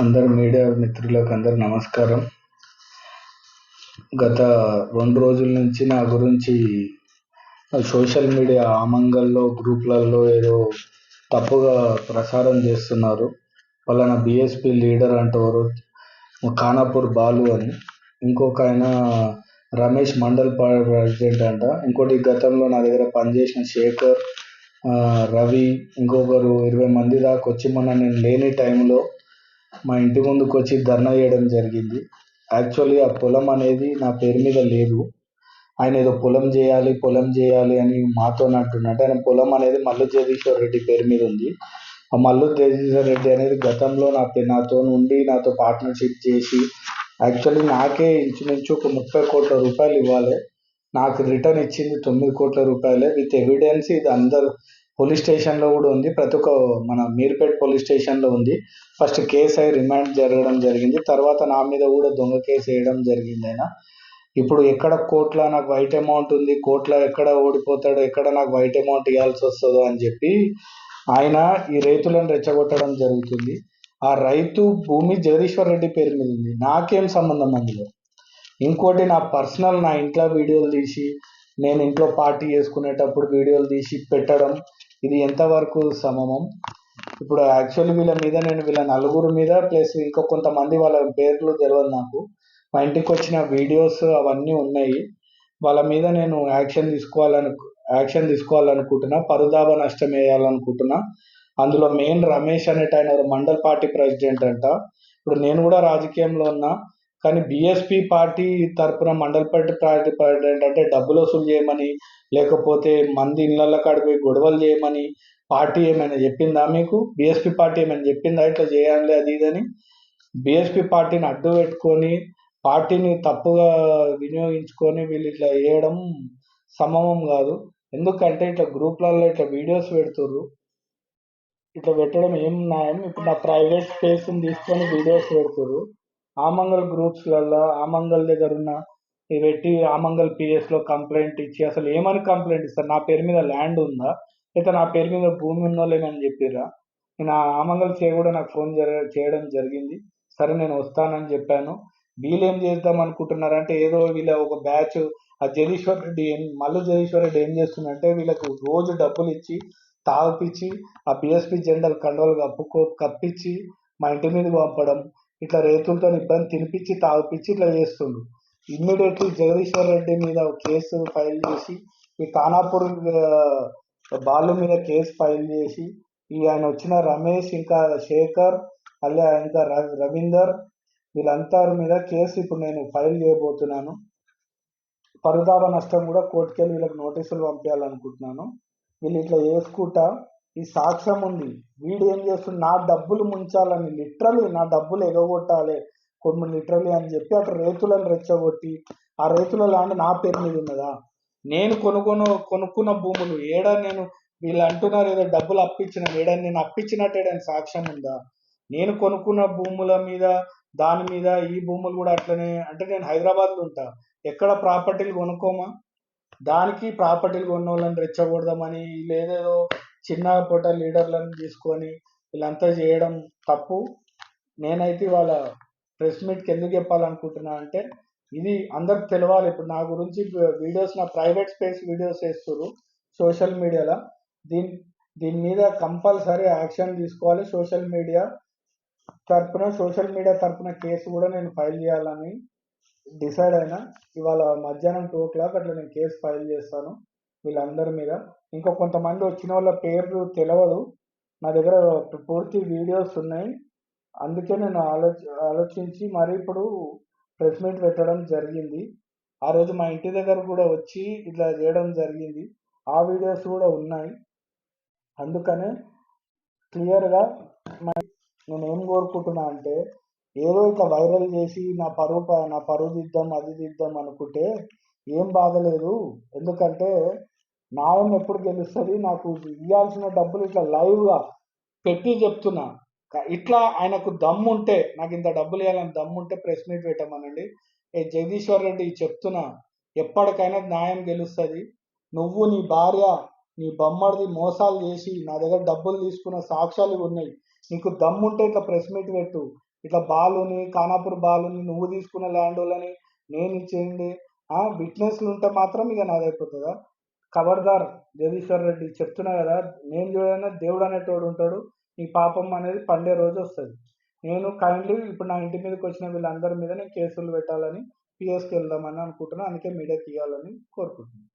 అందరు మీడియా మిత్రులకు అందరు నమస్కారం. గత రెండు రోజుల నుంచి నా గురించి సోషల్ మీడియా ఆమంగల్లో గ్రూప్లలో ఏదో తప్పుగా ప్రసారం చేస్తున్నారు. వాళ్ళ బీఎస్పీ లీడర్ అంటారు ఖానాపూర్ బాలు అని. ఇంకొక ఆయన రమేష్ మండల్ ప్రెసిడెంట్ అంట. ఇంకోటి గతంలో నా దగ్గర పనిచేసిన శేఖర్ రవి ఇంకొకరు ఇరవై మంది దాకా వచ్చి మొన్న నేను లేని టైంలో మా ఇంటి ముందుకు వచ్చి ధర్నా చేయడం జరిగింది. యాక్చువల్లీ ఆ పొలం అనేది నా పేరు మీద లేదు. ఆయన ఏదో పొలం చేయాలి పొలం చేయాలి అని మాతో అంటున్నట్టు. ఆయన పొలం అనేది మల్లు జగదీశ్వర్ రెడ్డి పేరు మీద ఉంది. ఆ మల్లు జగదీశ్వర్ రెడ్డి అనేది గతంలో నా నాతో ఉండి నాతో పార్ట్నర్షిప్ చేసి యాక్చువల్లీ నాకే ఇంచుమించు ఒక ముప్పై కోట్ల రూపాయలు ఇవ్వాలి. నాకు రిటర్న్ ఇచ్చింది తొమ్మిది కోట్ల రూపాయలే. విత్ ఎవిడెన్స్ ఇది అందరు పోలీస్ స్టేషన్లో కూడా ఉంది. ప్రతి ఒక్క మన మీర్పేట్ పోలీస్ స్టేషన్లో ఉంది. ఫస్ట్ కేసు అయి రిమాండ్ జరగడం జరిగింది. తర్వాత నా మీద కూడా దొంగ కేసు వేయడం జరిగింది ఆయన. ఇప్పుడు ఎక్కడ కోర్టులో నాకు వైట్ అమౌంట్ ఉంది కోర్టులో ఎక్కడ ఓడిపోతాడో ఎక్కడ నాకు వైట్ అమౌంట్ ఇవ్వాల్సి వస్తుందో అని చెప్పి ఆయన ఈ రైతులను రెచ్చగొట్టడం జరుగుతుంది. ఆ రైతు భూమి జగదీశ్వర్ రెడ్డి పేరు మీద ఉంది. నాకేం సంబంధం అందులో? ఇంకోటి నా పర్సనల్ నా ఇంట్లో వీడియోలు తీసి నేను ఇంట్లో పార్టీ చేసుకునేటప్పుడు వీడియోలు తీసి పెట్టడం ఇది ఎంతవరకు సమమం? ఇప్పుడు యాక్చువల్లీ వీళ్ళ మీద నేను వీళ్ళ నలుగురు మీద ప్లస్ ఇంకా కొంతమంది వాళ్ళ పేర్లు తెలియదు నాకు. మా ఇంటికి వచ్చిన వీడియోస్ అవన్నీ ఉన్నాయి. వాళ్ళ మీద నేను యాక్షన్ తీసుకోవాలను యాక్షన్ తీసుకోవాలనుకుంటున్నా. పరుదాబ నష్టం వేయాలనుకుంటున్నా. అందులో మెయిన్ రమేష్ అనేట ఆయన మండల్ పార్టీ ప్రెసిడెంట్ అంట. ఇప్పుడు నేను కూడా రాజకీయంలో ఉన్నా. కానీ బీఎస్పీ పార్టీ తరఫున మండలపేట పార్టీ ఏంటంటే డబ్బులు వసూలు చేయమని లేకపోతే మంది ఇళ్ళల్లో కాడిపోయి గొడవలు చేయమని పార్టీ ఏమైనా చెప్పిందా మీకు? బీఎస్పీ పార్టీ ఏమైనా చెప్పిందా? ఇట్లా చేయాలి అది ఇదని బీఎస్పీ పార్టీని అడ్డు పెట్టుకొని పార్టీని తప్పుగా వినియోగించుకొని వీళ్ళు ఇట్లా వేయడం సమమం కాదు. ఎందుకంటే ఇట్లా గ్రూప్లలో ఇట్లా వీడియోస్ పెడుతుర్రు. ఇట్లా పెట్టడం ఏం న్యాయం? ఇప్పుడు నా ప్రైవేట్ స్పేస్ని తీసుకొని వీడియోస్ పెడుతుర్రు. ఆమంగల్ గ్రూప్స్లలో ఆమంగల్ దగ్గర ఉన్న పెట్టి ఆమంగల్ పిఎస్లో కంప్లైంట్ ఇచ్చి అసలు ఏమని కంప్లైంట్ ఇస్తారు? నా పేరు మీద ల్యాండ్ ఉందా? లేదా నా పేరు మీద భూమి ఉందో చెప్పిర్రా? నేను ఆమంగల్ చే కూడా నాకు ఫోన్ జర చేయడం జరిగింది. సరే నేను వస్తానని చెప్పాను. వీళ్ళు ఏం చేద్దాం అనుకుంటున్నారంటే ఏదో వీళ్ళ ఒక బ్యాచ్ ఆ జగదీశ్వర్ రెడ్డి ఏం మల్లు జగదీశ్వర్ రెడ్డి ఏం చేస్తుందంటే వీళ్ళకు రోజు డబ్బులు ఇచ్చి తాగిపించి ఆ పిఎస్పి జెండల్ కండోలు కప్పుకో కప్పించి మా ఇంటి మీద పంపడం. ఇట్లా రైతులతో ఇబ్బంది తినిపించి తాగిపించి ఇట్లా చేస్తుండు. ఇమ్మీడియట్లీ జగదీశ్వర్ రెడ్డి మీద కేసు ఫైల్ చేసి ఈ ఖానాపూర్ బాలు మీద కేసు ఫైల్ చేసి ఈ ఆయన వచ్చిన రమేష్ ఇంకా శేఖర్ అలా ఇంకా రవీందర్ వీళ్ళంతా మీద కేసు ఇప్పుడు నేను ఫైల్ చేయబోతున్నాను. పరుదాభ నష్టం కూడా కోర్టుకెళ్ళి వీళ్ళకి నోటీసులు పంపించాలనుకుంటున్నాను. వీళ్ళు ఇట్లా చేసుకుంటా ఈ సాక్ష్యం ఉంది. వీడు ఏం చేస్తుంది నా డబ్బులు ముంచాలని లిటరలీ నా డబ్బులు ఎగగొట్టాలి. కొన్ని లిటరలీ అని చెప్పి అక్కడ రైతులను రెచ్చగొట్టి ఆ రైతుల ల్యాండ్ నా పేరు మీద ఉన్నదా? నేను కొనుగోను కొనుక్కున్న భూములు ఏడా నేను వీళ్ళు అంటున్నారు ఏదో డబ్బులు అప్పించిన ఏడా నేను అప్పించినట్టు సాక్ష్యం ఉందా? నేను కొనుక్కున్న భూముల మీద దాని మీద ఈ భూములు కూడా అట్లనే. అంటే నేను హైదరాబాద్లో ఉంటా. ఎక్కడ ప్రాపర్టీలు కొనుక్కోమా? దానికి ప్రాపర్టీలు కొన్న వాళ్ళని రెచ్చగొడదామని లేదేదో చిన్న పూట లీడర్లను తీసుకొని వీళ్ళంతా చేయడం తప్పు. నేనైతే వాళ్ళ ప్రెస్ మీట్కి ఎందుకు చెప్పాలనుకుంటున్నా అంటే ఇది అందరికి తెలవాలి. ఇప్పుడు నా గురించి వీడియోస్ నా ప్రైవేట్ స్పేస్ వీడియోస్ వేస్తారు సోషల్ మీడియాలో. దీని దీని మీద కంపల్సరీ యాక్షన్ తీసుకోవాలి. సోషల్ మీడియా తరపున సోషల్ మీడియా తరపున కేసు కూడా నేను ఫైల్ చేయాలని డిసైడ్ అయినా. ఇవాళ మధ్యాహ్నం టూ ఓ క్లాక్ అట్లా నేను కేసు ఫైల్ చేస్తాను. వీళ్ళందరి మీద. ఇంకా కొంతమంది వచ్చిన వాళ్ళ పేర్లు తెలియదు నా దగ్గర పూర్తి వీడియోస్ ఉన్నాయి. అందుకే నేను ఆలోచ ఆలోచించి మరి ఇప్పుడు ప్రెస్ మీట్ పెట్టడం జరిగింది. ఆ రోజు మా ఇంటి దగ్గర కూడా వచ్చి ఇట్లా చేయడం జరిగింది. ఆ వీడియోస్ కూడా ఉన్నాయి. అందుకనే క్లియర్గా నేను ఏం కోరుకుంటున్నా అంటే ఏదో ఇట్లా వైరల్ చేసి నా పరువు నా పరువు దిద్దాం అది దిద్దాం అనుకుంటే ఏం బాగలేదు ఎందుకంటే న్యాయం ఎప్పుడు గెలుస్తుంది? నాకు ఇవ్వాల్సిన డబ్బులు ఇట్లా లైవ్గా పెట్టి చెప్తున్నా. ఇట్లా ఆయనకు దమ్ముంటే నాకు ఇంత డబ్బులు ఇవ్వాలని దమ్ముంటే ప్రెస్ మీట్ పెట్టమనండి. ఏ జగదీశ్వర్ రెడ్డి చెప్తున్నా. ఎప్పటికైనా న్యాయం గెలుస్తుంది. నువ్వు నీ భార్య నీ బొమ్మడిది మోసాలు చేసి నా దగ్గర డబ్బులు తీసుకున్న సాక్ష్యాలు ఉన్నాయి. నీకు దమ్ముంటే ఇట్లా ప్రెస్ మీట్ పెట్టు. ఇట్లా బాలుని ఖానాపూర్ బాలుని నువ్వు తీసుకున్న ల్యాండ్ వాళ్ళని నేను ఇచ్చేయండి. విట్నెస్లు ఉంటే మాత్రం ఇక నాదైపోతుందా? ఖబర్దార్ జగదీశ్వర్ రెడ్డి చెప్తున్నా కదా నేను చూడైనా దేవుడు అనేటోడు ఉంటాడు నీ పాపం అనేది పండే రోజు వస్తుంది. నేను కైండ్లీ ఇప్పుడు నా ఇంటి మీదకి వచ్చిన వీళ్ళందరి మీద నేను కేసులు పెట్టాలని పిఎస్కి వెళ్దామని అనుకుంటున్నాను అందుకే మీడియాకి ఇవ్వాలని కోరుకుంటున్నాను